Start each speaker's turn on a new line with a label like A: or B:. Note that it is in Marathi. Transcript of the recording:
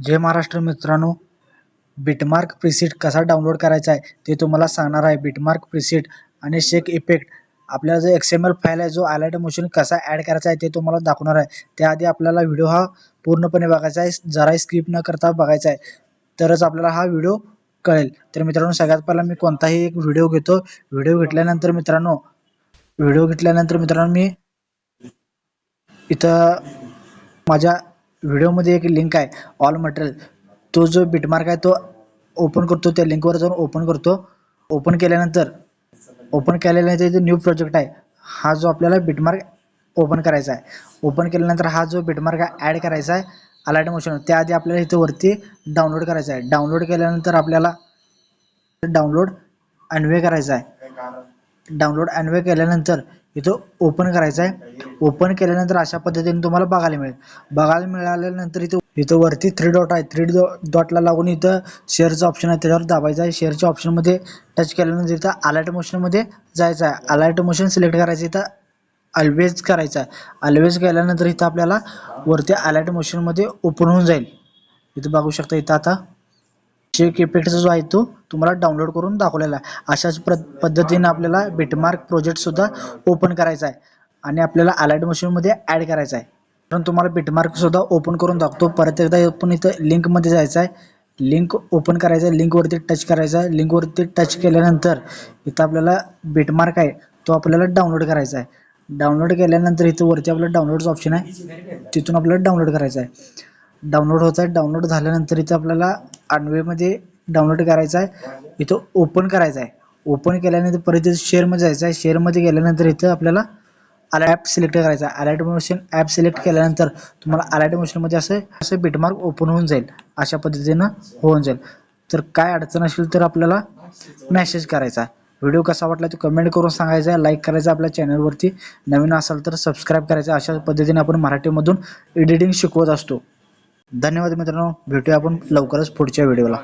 A: जय महाराष्ट्र मित्रांनो बिटमार्क प्रिसिट कसा डाउनलोड करायचा आहे ते तुम्हाला सांगणार आहे. बिटमार्क प्रिसिट आणि शेक इफेक्ट आपल्याला जो एक्स एम एल फाईल आहे जो आलायट मोशन कसा ॲड करायचा आहे ते तुम्हाला दाखवणार आहे. त्याआधी आपल्याला व्हिडिओ हा पूर्णपणे बघायचा आहे. जराही स्किप न करता बघायचा आहे तरच आपल्याला हा व्हिडिओ कळेल. तर मित्रांनो सगळ्यात पहिला मी कोणताही एक व्हिडिओ घेतो. व्हिडिओ घेतल्यानंतर मित्रांनो व्हिडिओ घेतल्यानंतर मित्रांनो मी इथं माझ्या व्हिडिओमध्ये एक लिंक आहे ऑल मटेरियल तो जो बिटमार्क आहे तो ओपन करतो त्या लिंकवर जाऊन ओपन करतो. ओपन केल्यानंतर ओपन केल्यानंतर इथे न्यू प्रोजेक्ट आहे हा जो आपल्याला बिटमार्क ओपन करायचा आहे. ओपन केल्यानंतर हा जो बिटमार्क ॲड करायचा आहे अलाइट मोशन त्याआधी आपल्याला इथे वरती डाउनलोड करायचा आहे. डाउनलोड केल्यानंतर आपल्याला डाउनलोड अनवे करायचा आहे. डाउनलोड अनवे केल्यानंतर इथं ओपन करायचं आहे ओपन केल्यानंतर अशा पद्धतीने तुम्हाला बघायला मिळेल. बघायला मिळाल्यानंतर इथं इथं वरती थ्री डॉट आहे. थ्री डॉटला लागून इथं शेअरचं ऑप्शन आहे. त्याच्यावर दाबायचं आहे. शेअरच्या ऑप्शनमध्ये टच केल्यानंतर इथं अलर्ट मोशनमध्ये जायचं आहे. अलर्ट मोशन सिलेक्ट करायचं इथं अल्वेज करायचं आहे. अल्वेज केल्यानंतर इथं आपल्याला वरती अलर्ट मोशनमध्ये ओपन होऊन जाईल. इथं बघू शकता इथं आता. चेक इफेक्टचा जो आहे तो तुम्हाला डाउनलोड करून दाखवलेला आहे. अशाच प्र पद्धतीने आपल्याला बिटमार्क प्रोजेक्टसुद्धा ओपन करायचा आहे. आणि आपल्याला अलाइट मशीनमध्ये ॲड करायचा आहे. कारण तुम्हाला बिटमार्कसुद्धा ओपन करून दाखवतो. परत एकदा आपण इथं लिंकमध्ये जायचं आहे. लिंक ओपन करायचं आहे. लिंकवरती टच करायचं आहे. लिंकवरती टच केल्यानंतर इथं आपल्याला बिटमार्क आहे. तो आपल्याला डाउनलोड करायचा आहे. डाउनलोड केल्यानंतर इथं वरती आपलं डाउनलोडचं ऑप्शन आहे. तिथून आपल्याला डाउनलोड करायचं आहे. डाउनलोड होत आहे. डाउनलोड झाल्यानंतर इथं आपल्याला अनवेमध्ये डाउनलोड करायचा आहे. इथं ओपन करायचं आहे. ओपन केल्यानंतर परत इथं शेअरमध्ये जायचं आहे. शेअरमध्ये गेल्यानंतर इथं आपल्याला ॲप सिलेक्ट करायचा आहे. अलाइट मोशन ॲप सिलेक्ट केल्यानंतर तुम्हाला अलाइट मोशनमध्ये असं असं बिटमार्क ओपन होऊन जाईल. अशा पद्धतीनं होऊन जाईल. तर काय अडचण असेल तर आपल्याला मेसेज करायचा व्हिडिओ कसा वाटला तो कमेंट करून सांगायचा आहे. लाईक करायचा आपल्या चॅनलवरती नवीन असाल तर सबस्क्राईब करायचं अशा पद्धतीने आपण मराठीमधून एडिटिंग शिकवत असतो. धन्यवाद मित्रांनो. भेटूया आपण लवकरच पुढच्या व्हिडिओला